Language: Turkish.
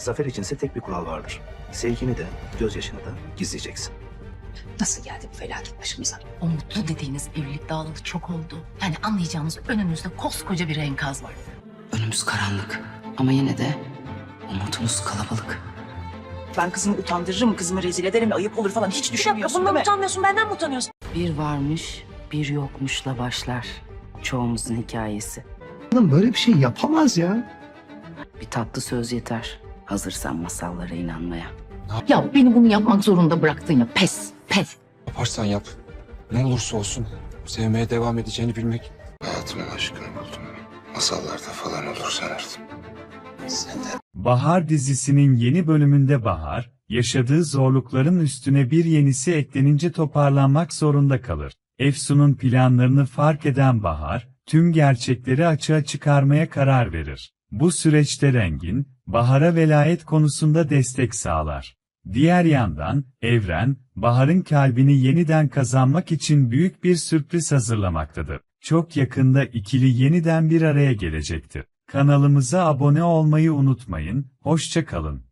Zafer içinse tek bir kural vardır. Sevgini de, gözyaşını da gizleyeceksin. Nasıl geldi bu felaket başımıza? O mutlu dediğiniz evlilik dağılığı çok oldu. Yani anlayacağınız önünüzde koskoca bir enkaz var. Önümüz karanlık ama yine de umudumuz kalabalık. Ben kızımı utandırırım, kızımı rezil ederim, ayıp olur falan hiç düşünmüyorsun değil mi? utanmıyorsun, benden mi utanıyorsun? Bir varmış, bir yokmuşla başlar çoğumuzun hikayesi. Adam böyle bir şey yapamaz ya. Bir tatlı söz yeter. Hazırsan masallara inanmaya. Ya beni bunu yapmak zorunda bıraktın ya. Pes, pes. Yaparsan yap. Ne olursa olsun sevmeye devam edeceğini bilmek Hayatımın aşkını buldum. Masallarda falan olur sanırdım. Bahar dizisinin yeni bölümünde Bahar, yaşadığı zorlukların üstüne bir yenisi eklenince toparlanmak zorunda kalır. Efsun'un planlarını fark eden Bahar, tüm gerçekleri açığa çıkarmaya karar verir. Bu süreçte Rengin, Bahar'a velayet konusunda destek sağlar. Diğer yandan, Evren, Bahar'ın kalbini yeniden kazanmak için büyük bir sürpriz hazırlamaktadır. Çok yakında ikili yeniden bir araya gelecektir. Kanalımıza abone olmayı unutmayın, hoşça kalın.